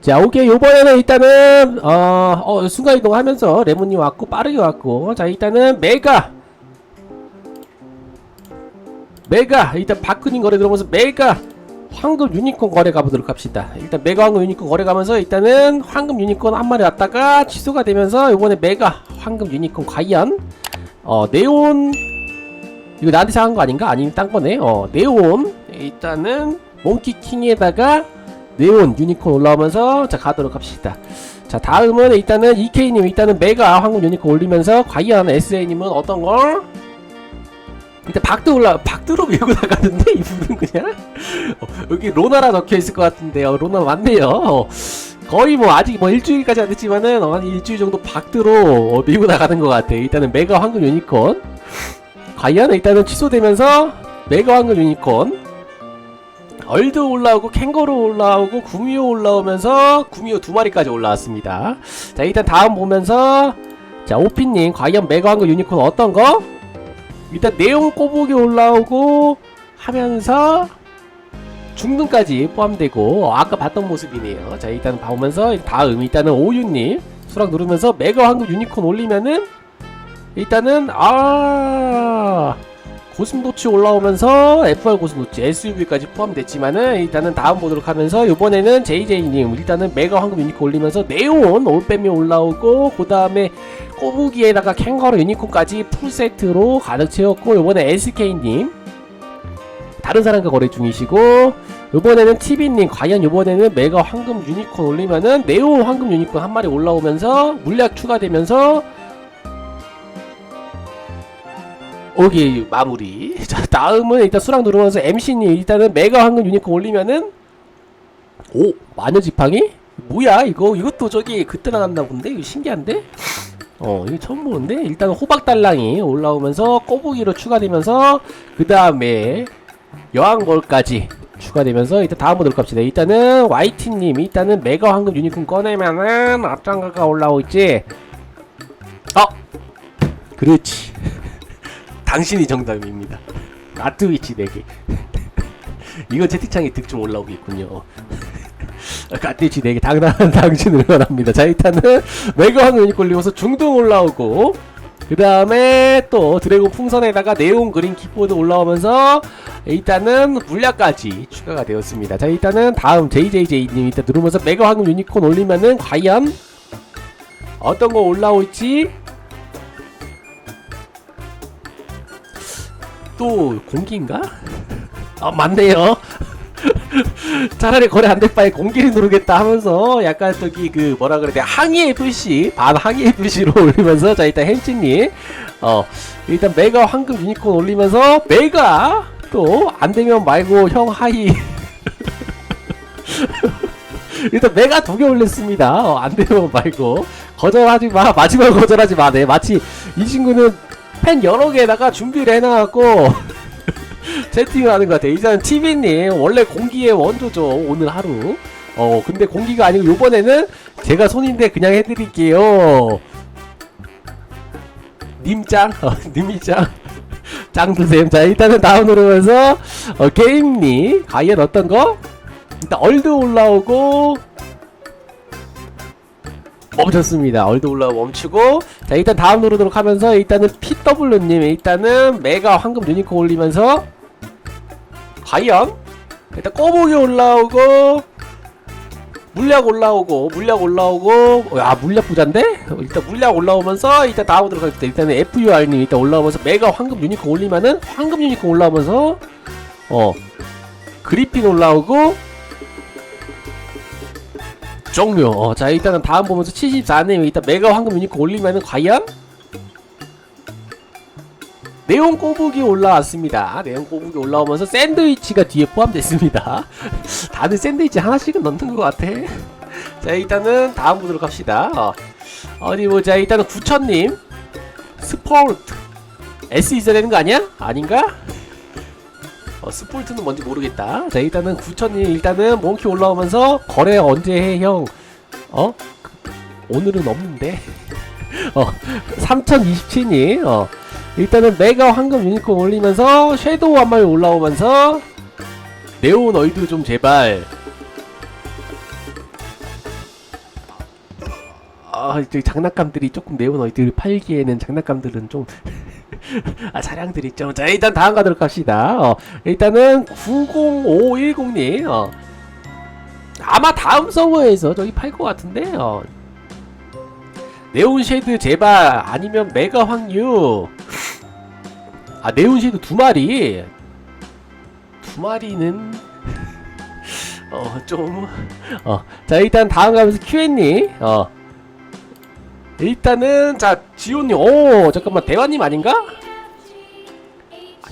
자, 오케이. 요번에는 일단은, 어, 어, 순간이동 하면서 레몬이 왔고, 빠르게 왔고. 자, 일단은 메가. 메가. 일단 바크닝 거래 들어보면서 메가. 황금 유니콘 거래 가보도록 합시다. 일단 메가 황금 유니콘 거래 가면서 일단은 황금 유니콘 한 마리 왔다가 취소가 되면서 요번에 메가 황금 유니콘 과연, 어, 네온. 이거 나한테 사간 거 아닌가? 아니면 딴 거네. 어, 네온. 일단은 몽키킹에다가 네온 유니콘 올라오면서 자 가도록 합시다. 자 다음은 일단은 EK님 일단은 메가 황금 유니콘 올리면서 과연 SA님은 어떤 걸? 일단 박도 올라 박도로 밀고 나가는데 이분은 그냥 어, 여기 로나라 적혀 있을 것 같은데요. 로나 맞네요. 어, 거의 뭐 아직 뭐 일주일까지 안 됐지만은 어, 한 일주일 정도 박드로 어, 밀고 나가는 것 같아. 일단은 메가 황금 유니콘 과연 일단은 취소되면서 메가 황금 유니콘 얼드 올라오고 캥거루 올라오고 구미호 올라오면서 구미호 두 마리까지 올라왔습니다. 자 일단 다음 보면서 자 오피님 과연 메가 황금 유니콘 어떤 거? 일단 내용 꼬북이 올라오고 하면서 중등까지 포함되고 어, 아까 봤던 모습이네요. 자 일단 보면서 다음 일단은 오유님 수락 누르면서 메가 황금 유니콘 올리면은 일단은 아 고슴도치 올라오면서 FR 고슴도치 SUV까지 포함됐지만은 일단은 다음 보도록 하면서 이번에는 JJ님 일단은 메가 황금 유니콘 올리면서 네온 올빼미 올라오고 그 다음에 꼬부기에다가 캥거루 유니콘까지 풀세트로 가득 채웠고 요번에 SK님 다른 사람과 거래 중이시고 요번에는 TV님 과연 요번에는 메가 황금 유니콘 올리면은 네온 황금 유니콘 한 마리 올라오면서 물약 추가되면서 오케이 마무리. 자 다음은 일단 수락 누르면서 MC님 일단은 메가 황금 유니콘 올리면은 오 마녀 지팡이? 뭐야 이거? 이것도 저기 그때 나갔나 본데? 이거 신기한데? 어 이거 처음 보는데? 일단 호박 달랑이 올라오면서 꼬부기로 추가되면서 그 다음에 여왕벌까지 추가되면서 일단 다음 보도록 합시다. 일단은 YT님 일단은 메가 황금 유니콘 꺼내면은 앞장가가 올라오지. 어 그렇지 당신이 정답입니다. 가트위치 4개. 이거 채팅창에 득좀 올라오겠군요. 가트위치 4개 당당한 당신을 응원합니다. 자 일단은 메가 황금 유니콘 올리면서 중등 올라오고 그 다음에 또 드래곤 풍선에다가 네온 그린 키보드 올라오면서 일단은 물약까지 추가가 되었습니다. 자 일단은 다음 JJJ님 일단 누르면서 메가 황금 유니콘 올리면은 과연 어떤 거 올라올지 또 공기인가? 아 맞네요. 차라리 거래 안 될 바에 공기를 누르겠다 하면서 약간 저기 그 뭐라 그래야 돼? 항의 표시 반 항의 표시로 올리면서 자 일단 햄찌님 어 일단 메가 황금 유니콘 올리면서 메가 또 안 되면 말고 형 하이. 일단 메가 두 개 올렸습니다. 어, 안 되면 말고. 거절하지 마. 마지막 거절하지 마네 마치 이 친구는 펜 여러 개에다가 준비를 해놔갖고 채팅을 하는 것 같아. 이제는 TV님 원래 공기의 원조죠 오늘 하루. 어 근데 공기가 아니고 요번에는 제가 손인데 그냥 해드릴게요. 님짱, 어, 님이짱. 짱드셈. 자 일단은 다운 누르면서 어, 게임니 과연 어떤 거? 일단 얼드 올라오고 멈췄습니다. 얼드 올라 멈추고 자 일단 다음 누르도록 하면서 일단은 PW님 일단은 메가 황금 유니콘 올리면서 과연 일단 꼬북이 올라오고 물약 올라오고 물약 올라오고 야 물약 부자인데 일단 물약 올라오면서 일단 다음 오도록 하겠습니다. 일단은 FUR님 일단 올라오면서 메가 황금 유니콘 올리면은 황금 유니콘 올라오면서 어 그리핀 올라오고 종료. 어, 자 일단은 다음 보면서 74님 일단 메가 황금 유니콘 올리면은 과연 네온 꼬북이 올라왔습니다. 네온 꼬북이 올라오면서 샌드위치가 뒤에 포함됐습니다. 다들 샌드위치 하나씩은 넣는 것 같아. 자 일단은 다음 보도록 합시다. 어, 어디 보자. 일단은 구천님 스포르트 S 있어야 되는 거 아니야? 아닌가? 어, 스폴트는 뭔지 모르겠다. 자, 일단은 9천이 일단은 몽키 올라오면서 거래 언제 해, 형? 어? 오늘은 없는데. 어, 3027이, 어, 일단은 메가 황금 유니콘 올리면서 섀도우 한 마리 올라오면서 네오너이드 좀 제발. 아, 저기 장난감들이 조금 네오너이드를 팔기에는 장난감들은 좀 아, 차량들이 좀. 자, 일단 다음 가도록 합시다. 어, 일단은 90510님. 어. 아마 다음 서버에서 저기 팔 것 같은데. 어. 네온 쉐드 제발 아니면 메가 확류. 아, 네온 쉐드 두 마리. 두 마리는 어, 좀 어. 자, 일단 다음 가면서 Q&A. 어. 일단은 자 지호님 오 잠깐만 대화님 아닌가?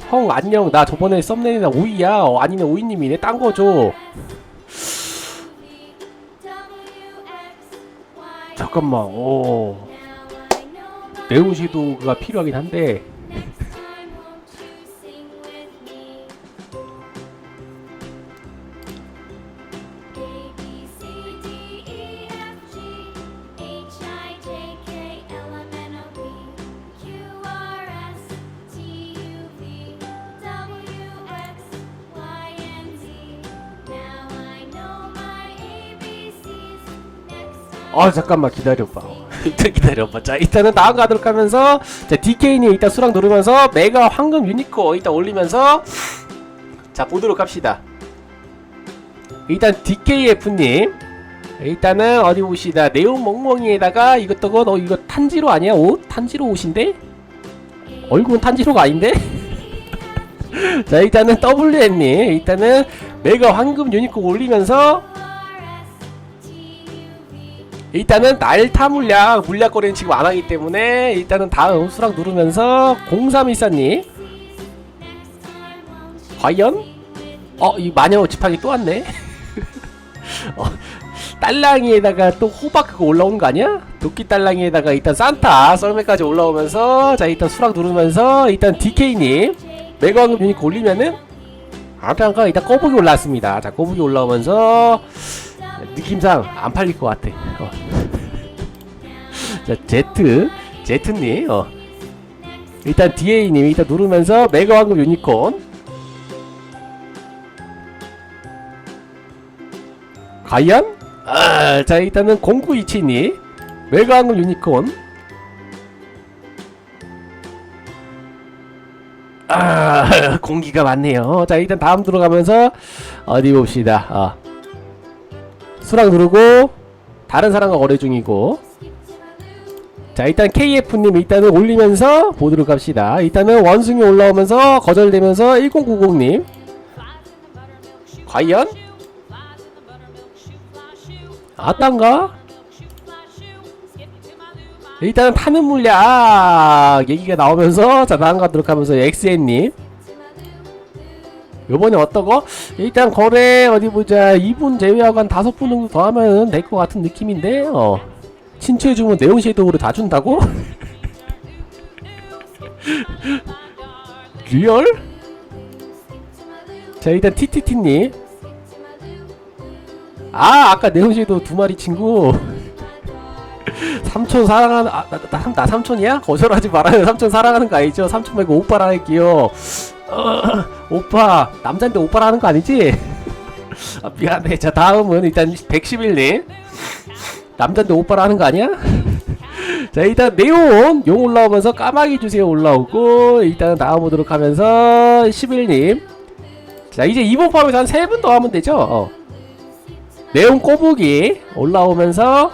형 안녕. 나 저번에 썸네일이나 오이야. 어, 아니면 오이님이네. 딴 거죠. 잠깐만 오. 네오시도가 필요하긴 한데 아 잠깐만 기다려봐. 일단 기다려봐. 자 일단은 나안 가도록 하면서 자 DK님 일단 수락 누르면서 메가 황금 유니코 일단 올리면서 자 보도록 합시다. 일단 DKF님. 일단은 어디 보시다. 네온 멍멍이에다가 이것저것 어 이거 탄지로 아니야? 옷? 탄지로 옷인데? 얼굴은 탄지로가 아닌데? 자 일단은 WN님. 일단은 메가 황금 유니코 올리면서 일단은 날타 물약 물약 거래는 지금 안 하기 때문에 일단은 다음 수락 누르면서 0314님 과연 어 이 마녀 집하기 또 왔네 어, 딸랑이에다가 또 호박 그거 올라오는 거 아니야? 도끼 딸랑이에다가 일단 산타 썰매까지 올라오면서 자 일단 수락 누르면서 일단 DK님 메가왕금 유닛 올리면은 아무튼 일단 꼬북이 올라왔습니다 자 꼬북이 올라오면서 느낌상 안 팔릴 것 같아. 어. 자, 제트, 제트님, 어. 일단 DA님 일단 누르면서 메가 황금 유니콘. 과연? 아, 자, 일단은 0927님, 메가 황금 유니콘. 아, 공기가 많네요. 자, 일단 다음 들어가면서 어디 봅시다. 어. 수락 누르고 다른 사람과 거래 중이고 자 일단 KF님 일단은 올리면서 보도록 합시다 일단은 원숭이 올라오면서 거절되면서 1090님 과연? 아딴가? 일단은 타는 물약 얘기가 나오면서 자 다음 가도록 하면서 XN님 요번에 어떠고? 일단 거래 어디 보자 2분 제외하고 한 5분 정도 더 하면 될 것 같은 느낌인데 어 친추해주면 네온 섀도우를 다 준다고? 리얼? 자 일단 TTT님 아 아까 네온 섀도우 두 마리 친구 삼촌 사랑하는 아, 나, 나, 나 삼촌이야? 거절하지 말아요 삼촌 사랑하는 거 아니죠? 삼촌 말고 오빠라 할게요 어, 오빠 남잔데 오빠라는 거 아니지? 아, 미안해 자 다음은 일단 111님 남잔데 오빠라는 거 아니야? 자 일단 네온 용 올라오면서 까마귀 주세요 올라오고. 일단 나와보도록 하면서 11님. 자 이제 이번 밤에서 한 3분 더 하면 되죠? 어. 네온 꼬부기 올라오면서.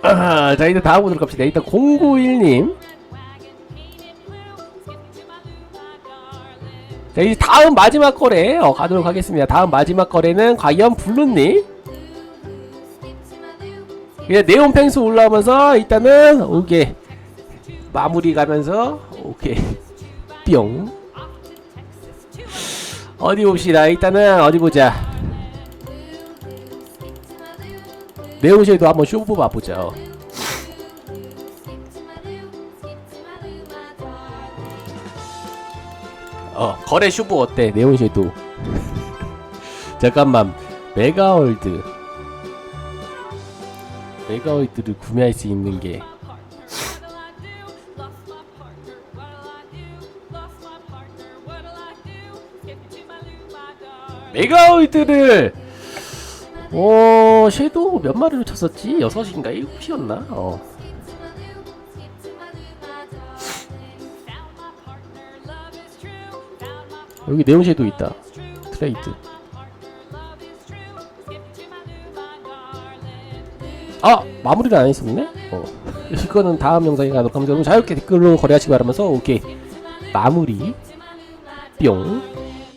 아, 자 일단 다음 보도록 합시다. 일단 091님. 자 이제 다음 마지막 거래 어, 가도록 하겠습니다. 다음 마지막 거래는 과연 블루님 이제 네온 펭수 올라오면서 일단은 오케이. 마무리 가면서 오케이. 뿅. 어디 봅시다. 일단은 어디 보자. 네온쉐도 한번 쇼부 봐보자 어 거래 슈브 어때? 네온쉐도. 잠깐만. 메가월드 메가월드를 구매할 수 있는 게 메가월드를 어 섀도우 몇 마리를 쳤었지? 여섯인가? 일곱이었나? 어. 여기 네온 섀도우 있다. 트레이드 아 마무리를 안 했었네? 어. 이거는 다음 영상에 가도록 여러분 자유롭게 댓글로 거래하시기 바라면서 오케이. 마무리. 뿅